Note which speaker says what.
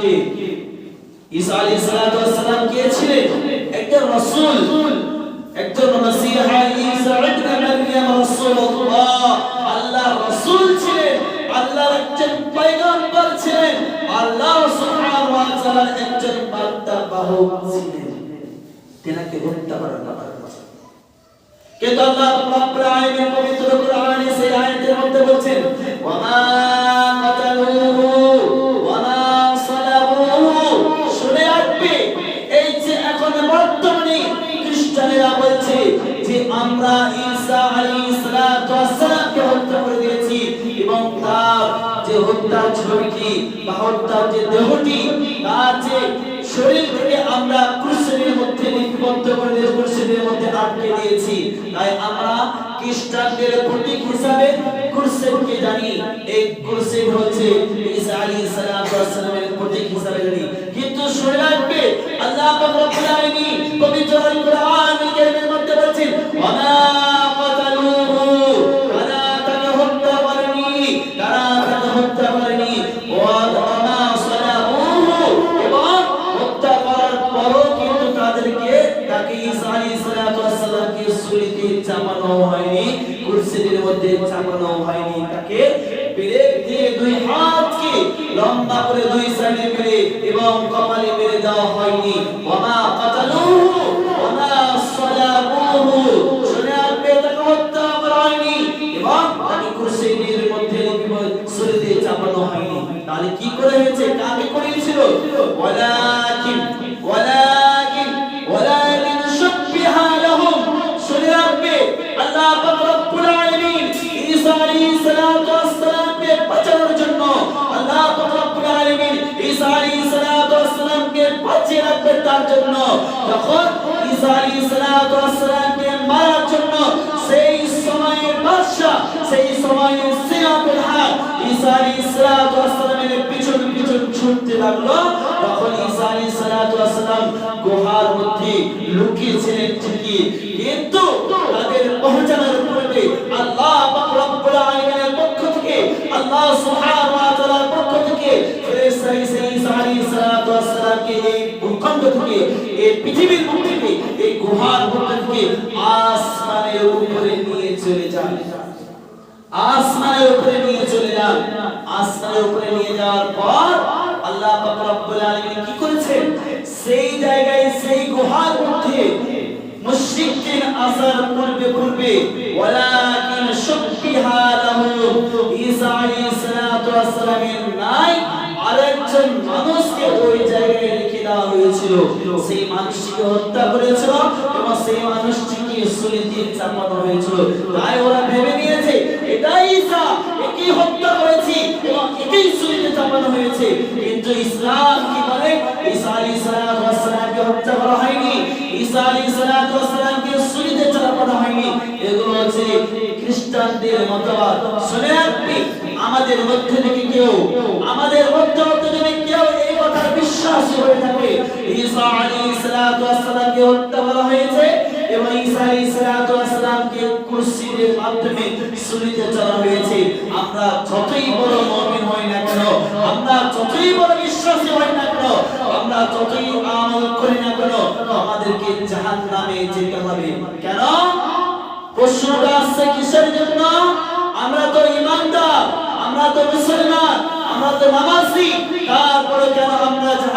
Speaker 1: কে ঈসা আলাইহিস সালাম কে ছিলেন একজন রাসূল, একজন মাসিহা ঈসা ইবনে মারইয়াম রাসূলুল্লাহ। আল্লাহর রাসূল ছিলেন, আল্লাহর একজন পয়গম্বর ছিলেন আল্লাহ সুবহানাহু ওয়া তাআলার একজন বার্তা বাহক ছিলেন। তেনাকে হত্যা করা না কিন্তু আল্লাহ রাব্বুল আলামিন পবিত্র কোরআনে সেই আয়াতের মধ্যে বলছেন ওয়ামা কাতালুহু বলছে যে আমরা ঈসা আলাইহিস সালাতু ওয়াসসালামকে হত্যা করে দিয়েছি এবং তার যে হত্যার ছবিটি বা হত্যার যে দেহটি, তার যে শরীর থেকে আমরা ক্রুশের মধ্যে লিপিবদ্ধ করে দিয়ে ক্রুশের মধ্যে আটকে দিয়েছি। তাই আমরা খ্রিস্টানদের প্রতীক হিসাবে ক্রুশেরকে জানি, এই কুরসেন হচ্ছে ঈসা আলাইহিস সালামের প্রতীক হিসাবে জানি। কিন্তু শুনে রাখবে, আল্লাহ পাক রব্বুল আলামিন পবিত্র আল কোরআনুল এর মধ্যে বলছেন ওয়ামা ঈসা আলাইহিস সালাতু চাপানো হয়নি কুরসির মধ্যে চাপানো হয়নি তাকে। ব্রেক দিয়ে দুই হাতকে লম্বা করে দুই সাইডে মেরে এবং কপালে মেরে দেওয়া হয়নি। ওয়ামা কাতালুহু ওয়া মা শুনে আলাইহিস সালাতু ওয়াসসালামকে বাঁচানোর জন্য আল্লাহ পাক রব্বুল আলামিন ঈসা আলাইহিস সালাতু ওয়াসসালামকে বাঁচিয়ে রাখবে তার জন্য। যখন ঈসা আলাইহিস সালাতু ওয়াসসালামকে মারার জন্য সেই সময়ের বাদশা সেই সময়ের সিনাতুল হক ঈসা আলাইহিস সালাতু ওয়াসসালামের পিছন পিছন ছুটতে লাগল। তখন ঈসা আলাইহিস সালাতু গুহার লুকিয়ে ছিলেন ঠিকই, কিন্তু তাদের পৌঁছানোর আল্লাহ সুবহানাহু পক্ষ থেকে উপরে নিয়ে যাওয়ার পর আল্লাহ পাক রব্বুল কি করেছেন? সেই জায়গায়, সেই গুহার মধ্যে মুশরিকদের আসার পূর্বে পূর্বে ওয়াসসালামের নাই আরেকজন মানুষকে ওই জায়গায় রেখে দেওয়া হয়েছিল। সেই মানুষটিকে হত্যা করেছিল এবং সেই মানুষটিকে সুলিতে চাপানো হয়েছিল। তাই ওরা ভেবে নিয়েছে, এটাই ঈসা, একেই হত্যা করেছি এবং একেই সুলিতে চাপানো হয়েছে। কিন্তু ইসলাম কি বলে ঈসা আলাইহিস হত্যা করা হয়নি। ঈসা আলাইহিস সালাতু ওয়াসসালামকে সুলিতে চাপানো হয়নি। এগুলো হচ্ছে খ্রিস্টানদের মতবাদ। শুনে রাখবি আমাদের মধ্যে থেকে কেউ, আমাদের মধ্যে যদি কেউ এই কথার বিশ্বাসী হয়ে থাকে, ঈসা আলাইহিস সালাতু ওয়াসসালামকে হত্যা করা হয়েছে এবং ঈসা আলাইহিস সালাতু ওয়াসসালামকে ক্রুশের মাধ্যমে সুলিতে চড়া হয়েছে। আমরা যতই বড় মুমিন হই না কেন, আমরা যতই বড় বিশ্বাসী হই না কেন, আমরা যতই করি আমাদেরকে জাহান্নামে যেতে হবে। কেন? প্রশ্নটা আসছে কিসের জন্য? আমরা তো ইমানদার আমরা তো মুসলমান, আমরা তো নামাজি, তারপরে কেন আমরা জাহান